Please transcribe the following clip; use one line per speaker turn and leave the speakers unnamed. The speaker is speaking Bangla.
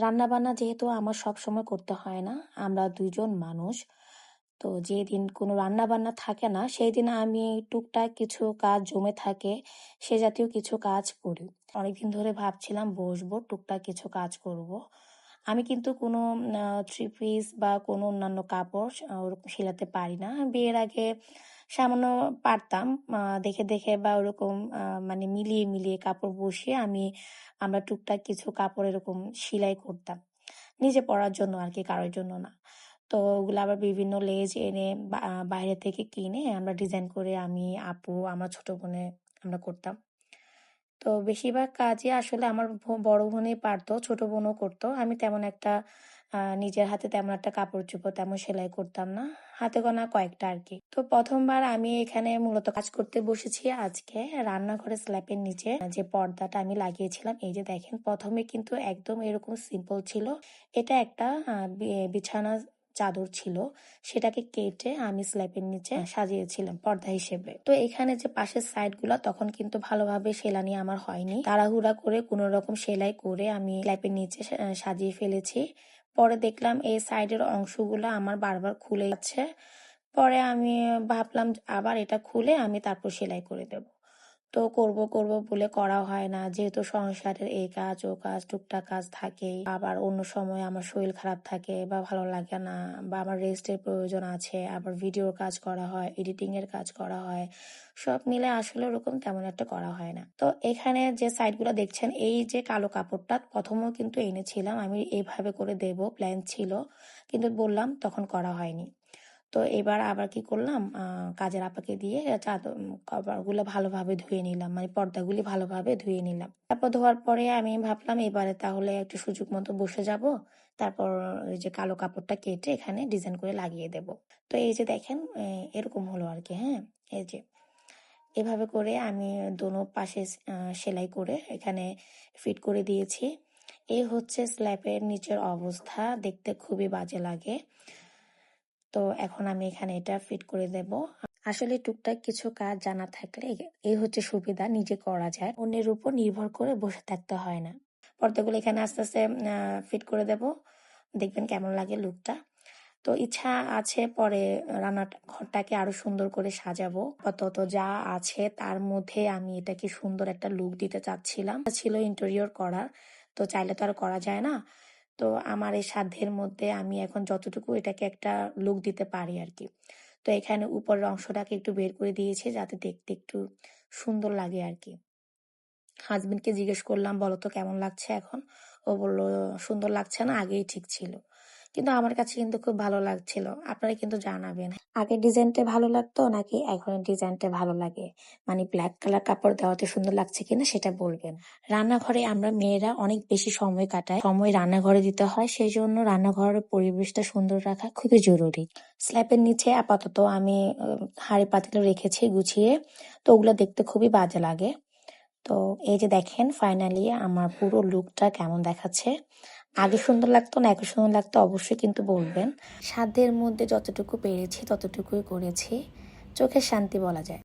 রান্নাবান্না যেহেতু আমার সব সময় করতে হয় না, আমরা দুইজন মানুষ। তো যেদিন কোনো রান্নাবান্না থাকে না সেই দিন আমি টুকটাক কিছু কাজ জমে থাকে, সে জাতীয় কিছু কাজ করি। অনেকদিন ধরে ভাবছিলাম বসবো, টুকটাক কিছু কাজ করব। আমি কিন্তু কোনো থ্রি পিস বা কোনো অন্যান্য কাপড় সেলাতে পারি না। বিয়ের আগে সামান্য পারতাম। দেখে দেখে বা ওরকম মানে মিলিয়ে মিলিয়ে কাপড় বসিয়ে আমি, আমরা টুকটাক কিছু কাপড় এরকম সেলাই করতাম। নিজে পরার জন্য আর কি, কারোর জন্য না। তো ওগুলো আবার বিভিন্ন লেজ এনে বা- বাইরে থেকে কিনে আমরা ডিজাইন করে আমি, আপু, আমার ছোট বোনে আমরা করতাম। তো বেশিরভাগ কাজই আসলে আমার বড় বোনই পারতো, ছোট বোনও করতো। আমি তেমন একটা নিজের হাতে তেমন একটা কাপড় চোপড় তেমন সেলাই করতাম না। হাতে গোনা কয়েকটা আর কি তো প্রথমবার আমি এখানে মূলত কাজ করতে বসেছি। আজকে রান্নাঘরে স্ল্যাপের নিচে যে পর্দাটা আমি লাগিয়েছিলাম, এই যে দেখেন, প্রথমে কিন্তু একদম এরকম সিম্পল ছিল। এটা একটা বিছানা চাদর ছিল সেটাকে কেটে আমি স্ল্যাপের নিচে সাজিয়েছিলাম পর্দা হিসেবে। তো এখানে যে পাশের সাইডগুলা তখন কিন্তু ভালোভাবে সেলানি আমার হয়নি। তাড়াহুড়া করে কোনো রকম সেলাই করে আমি স্ল্যাপের নিচে সাজিয়ে ফেলেছি। পরে দেখলাম এই সাইডের অংশগুলো আমার বারবার খুলে যাচ্ছে। পরে আমি ভাবলাম আবার এটা খুলে আমি তারপর সেলাই করে দেব। তো করব করব বলে করা হয় না। যেহেতু সংসারের এই কাজ, ও কাজ, টুকটাক কাজ থাকেই। আবার অন্য সময় আমার শরীর খারাপ থাকে বা ভালো লাগে না বা আমার রেস্টের প্রয়োজন আছে, আবার ভিডিওর কাজ করা হয় এডিটিং এর কাজ করা হয়, সব মিলে আসলে ওরকম তেমন একটা করা হয় না। তো এখানে যে সাইডগুলো দেখছেন, এই যে কালো কাপড়টা প্রথমেও কিন্তু এনেছিলাম, আমি এইভাবে করে দেব, প্ল্যান ছিল, কিন্তু বললাম তখন করা হয়নি। তো এবার আবার কি করলাম? কাজের আপাকে দিয়ে চাদর কভারগুলো ভালোভাবে ধুয়ে নিলাম। মানে পর্দাগুলি ভালোভাবে ধুয়ে নিলাম। তারপর ধোয়ার পরে আমি ভাবলাম এবারে তাহলে একটু সুযোগ মতো বসে যাব। তারপর যে কালো কাপড়টা কেটে এখানে ডিজাইন করে লাগিয়ে দেব। তো এই যে দেখেন এরকম হলো আর কি হ্যাঁ? এই যে এভাবে করে আমি দোনো পাশে সেলাই করে এখানে ফিট করে দিয়েছি। এই হচ্ছে স্ল্যাপের নিচের অবস্থা। দেখতে খুবই বাজে লাগে। তো এখন আমি এখানে এটা ফিট করে দেব। আসলে টুকটাক কিছু কাজ জানা থাকলে এই হচ্ছে সুবিধা, নিজে করা যায়। অন্যের উপর নির্ভর করে বসে থাকতে হয় না। পর্দাগুলো এখানে আস্তে আস্তে ফিট করে দেব। দেখবেন কেমন লাগে লুকটা তো ইচ্ছা আছে পরে রান্না ঘরটাকে আরও সুন্দর করে সাজাবো। আপাতত যা আছে তার মধ্যে আমি এটাকে সুন্দর একটা লুক দিতে চাচ্ছিলাম। ছিল ইন্টেরিয়র করার। তো চাইলে তো আর করা যায় না। তো আমার এই সাধ্যের মধ্যে আমি এখন যতটুকু এটাকে একটা লুক দিতে পারি আর কি তো এখানে উপরের অংশটাকে একটু বের করে দিয়েছে যাতে দেখতে একটু সুন্দর লাগে আর কি হাজবেন্ডকে জিজ্ঞেস করলাম, বলো তো কেমন লাগছে এখন? ও বলল, সুন্দর লাগছে না, আগেই ঠিক ছিল। কিন্তু আমার কাছে কিন্তু খুব ভালো লাগছিল। আপনারা কিন্তু জানাবেন। আগের ডিজাইনটা ভালো লাগতো নাকি এখনের ডিজাইনটা ভালো লাগে? মানে ব্ল্যাক কালার কাপড় দেওয়াতে সুন্দর লাগছে কিনা সেটা বলবেন। রান্নাঘরে আমরা মেয়েরা অনেক বেশি সময় কাটাই। সময় রান্নাঘরে দিতে হয় সেই জন্য রান্নাঘরের পরিবেশটা সুন্দর রাখা খুবই জরুরি। স্ল্যাপের নিচে আপাতত আমি হাঁড়ি পাতিল রেখেছি গুছিয়ে তো ওগুলো দেখতে খুবই বাজে লাগে। তো এই যে দেখেন ফাইনালি আমার পুরো লুকটা কেমন দেখাচ্ছে। আগে সুন্দর লাগতো না, এখন সুন্দর লাগতো, অবশ্যই কিন্তু বলবেন। সাধ্যের মধ্যে যতটুকু পেরেছি, ততটুকুই করেছি। চোখের শান্তি বলা যায়।